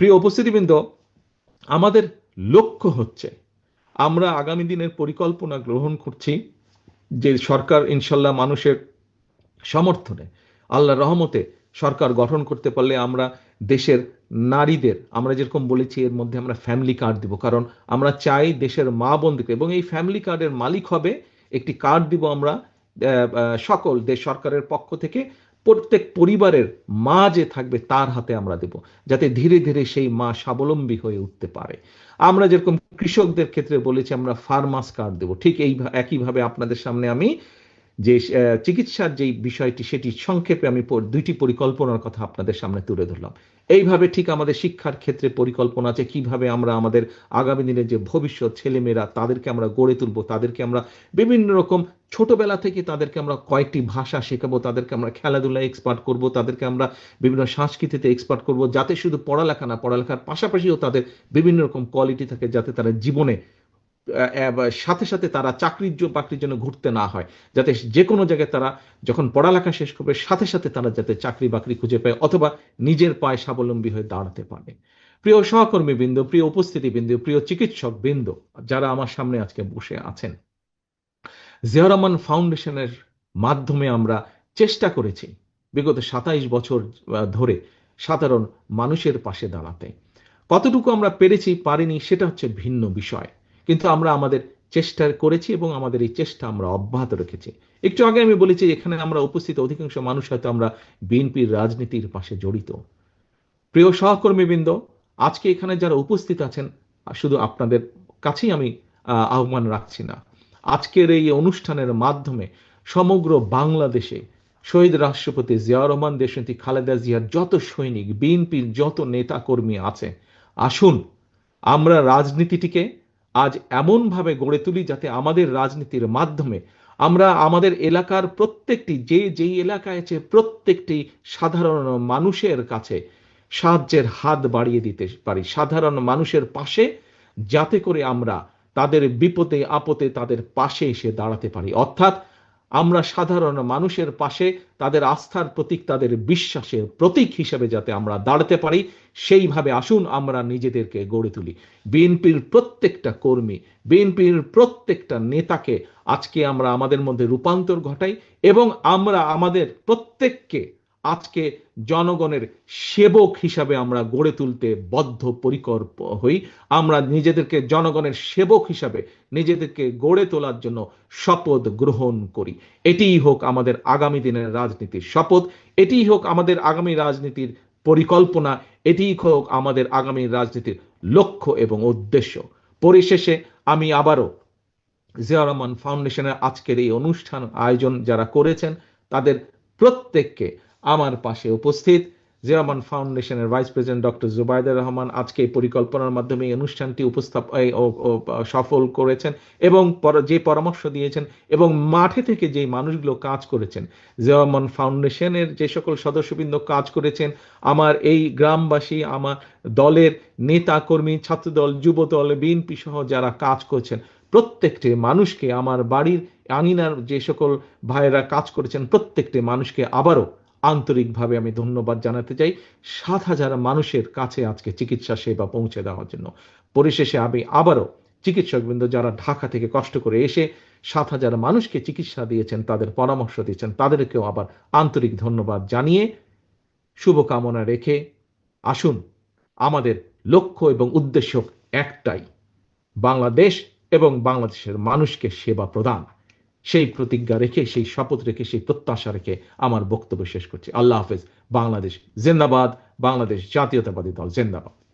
প্রিয় উপস্থিতিবৃন্দ, আমাদের লক্ষ্য হচ্ছে, আমরা আগামী দিনের পরিকল্পনা গ্রহণ করছি যে সরকার ইনশাল্লাহ মানুষের সমর্থনে আল্লাহ রহমতে সরকার গঠন করতে পারলে আমরা দেশের নারীদের, আমরা যেরকম বলেছি এর মধ্যে আমরা ফ্যামিলি কার্ড দিব, কারণ আমরা চাই দেশের মা বোনদেরকে, এবং এই ফ্যামিলি কার্ডের মালিক হবে, একটি কার্ড দিব আমরা সকল দেশ সরকারের পক্ষ থেকে প্রত্যেক পরিবারের মা যে থাকবে তার হাতে আমরা দেব, যাতে ধীরে ধীরে সেই মা স্বাবলম্বী হয়ে উঠতে পারে। আমরা যেরকম কৃষকদের ক্ষেত্রে বলেছি, আমরা ফার্মাস কার্ড দেব। ঠিক এই একইভাবে আপনাদের সামনে আমি যে চিকিৎসার যে বিষয়টি, সেটি সংক্ষেপে আমি দুইটি পরিকল্পনার কথা আপনাদের সামনে তুলে ধরলাম। এইভাবে ঠিক আমাদের শিক্ষার ক্ষেত্রে পরিকল্পনা আছে, কীভাবে আমরা আমাদের আগামী দিনের যে ভবিষ্যৎ ছেলেমেয়েরা, তাদেরকে আমরা গড়ে তুলব, তাদেরকে আমরা বিভিন্ন রকম, ছোটবেলা থেকে তাদেরকে আমরা কয়েকটি ভাষা শেখাবো, তাদেরকে আমরা খেলাধুলায় এক্সপার্ট করব, তাদেরকে আমরা বিভিন্ন সংস্কৃতিতে এক্সপার্ট করব, যাতে শুধু পড়ালেখা না, পড়ালেখার পাশাপাশিও তাদের বিভিন্ন রকম কোয়ালিটি থাকে, যাতে তারা জীবনে সাথে সাথে তারা চাকরির জন্য বাকরির জন্য ঘুরতে না হয়, যাতে যে কোনো জায়গায় তারা যখন পড়ালেখা শেষ করবে, সাথে সাথে তারা যাতে চাকরি বাকরি খুঁজে পায় অথবা নিজের পায়ে স্বাবলম্বী হয়ে দাঁড়াতে পারে। প্রিয় সহকর্মী বৃন্দ প্রিয় উপস্থিতি বিন্দু প্রিয় চিকিৎসক বৃন্দ যারা আমার সামনে আজকে বসে আছেন জিয়া রহমান ফাউন্ডেশনের মাধ্যমে আমরা চেষ্টা করেছি বিগত সাতাইশ বছর ধরে সাধারণ মানুষের পাশে দাঁড়াতে। কতটুকু আমরা পেরেছি, পারিনি, সেটা হচ্ছে ভিন্ন বিষয়। কিন্তু আমরা আমাদের চেষ্টা করেছি এবং আমাদের এই চেষ্টা আমরা অব্যাহত রেখেছি। একটু আগে আমি বলেছি এখানে আমরা উপস্থিত অধিকাংশ মানুষ হয়তো আমরা বিএনপির রাজনীতির পাশে জড়িত। প্রিয় সহকর্মীবৃন্দ, আজকে এখানে যারা উপস্থিত আছেন শুধু আপনাদের কাছেই আমি আহ্বান রাখছি না। আজকের এই অনুষ্ঠানের মাধ্যমে সমগ্র বাংলাদেশে শহীদ রাষ্ট্রপতি জিয়া রহমান দেশনীতি খালেদা জিয়ার যত সৈনিক, বিএনপির যত নেতা কর্মী আছে, আসুন, আমরা রাজনীতিটিকে আজ এমনভাবে গড়ে তুলি যাতে আমাদের রাজনীতির মাধ্যমে আমরা আমাদের এলাকার প্রত্যেকটি, যে যেই এলাকায় আছে প্রত্যেকটি সাধারণ মানুষের কাছে সাহায্যের হাত বাড়িয়ে দিতে পারি। সাধারণ মানুষের পাশে যাতে করে আমরা তাদের বিপদে, আপদে তাদের পাশে এসে দাঁড়াতে পারি। অর্থাৎ আমরা সাধারণ মানুষের পাশে, তাদের আস্থার প্রতীক, তাদের বিশ্বাসের প্রতীক হিসেবে যাতে আমরা দাঁড়াতে পারি, সেইভাবে আসুন আমরা নিজেদেরকে গড়ে তুলি। বিএনপির প্রত্যেকটা কর্মী, বিএনপির প্রত্যেকটা নেতাকে আজকে আমরা আমাদের মধ্যে রূপান্তর ঘটাই এবং আমরা আমাদের প্রত্যেককে আজকে জনগণের সেবক হিসাবে আমরা গড়ে তুলতে বদ্ধ পরিকর হই। আমরা নিজেদেরকে জনগণের সেবক হিসাবে নিজেদেরকে গড়ে তোলার জন্য শপথ গ্রহণ করি। এটিই হোক আমাদের আগামী দিনের রাজনীতির শপথ, এটিই হোক আমাদের আগামী রাজনীতির পরিকল্পনা, এটিই হোক আমাদের আগামী রাজনীতির লক্ষ্য এবং উদ্দেশ্য। পরিশেষে আমি আবারও জিয়া রহমান ফাউন্ডেশনের আজকের এই অনুষ্ঠান আয়োজন যারা করেছেন, তাদের প্রত্যেককে আমার পাশে উপস্থিত জিয়ামান ফাউন্ডেশনের vice president doctor Jubaidur Rahman আজকে এই পরিকল্পনার মাধ্যমে এই অনুষ্ঠানটি উপস্থাপ সফল করেছেন এবং যে পরামর্শ দিয়েছেন এবং মাঠে থেকে যেই মানুষগুলো কাজ করেছেন জিয়ামান ফাউন্ডেশনের যে সকল সদস্যবৃন্দ কাজ করেছেন, আমার এই গ্রামবাসী, আমার দলের নেতা কর্মী ছাত্রদল, যুবদল, বিএনপি সহ যারা কাজ করছেন, প্রত্যেকটি মানুষকে, আমার বাড়ির আঙিনার যে সকল ভাইয়েরা কাজ করেছেন, প্রত্যেকটি মানুষকে আবারও আন্তরিকভাবে আমি ধন্যবাদ জানাতে চাই সাত হাজার মানুষের কাছে আজকে চিকিৎসা সেবা পৌঁছে দেওয়ার জন্য। পরিশেষে আমি আবারও চিকিৎসকবৃন্দ যারা ঢাকা থেকে কষ্ট করে এসে সাত হাজার মানুষকে চিকিৎসা দিয়েছেন, তাদের পরামর্শ দিয়েছেন, তাদেরকেও আবার আন্তরিক ধন্যবাদ জানিয়ে শুভকামনা রেখে আসুন, আমাদের লক্ষ্য এবং উদ্দেশ্য একটাই, বাংলাদেশ এবং বাংলাদেশের মানুষকে সেবা প্রদান। সেই প্রতিজ্ঞা রেখে, সেই শপথ রেখে, সেই প্রত্যাশা রেখে আমার বক্তব্য শেষ করছি। আল্লাহ হাফেজ। বাংলাদেশ জিন্দাবাদ। বাংলাদেশ জাতীয়তাবাদী দল জিন্দাবাদ।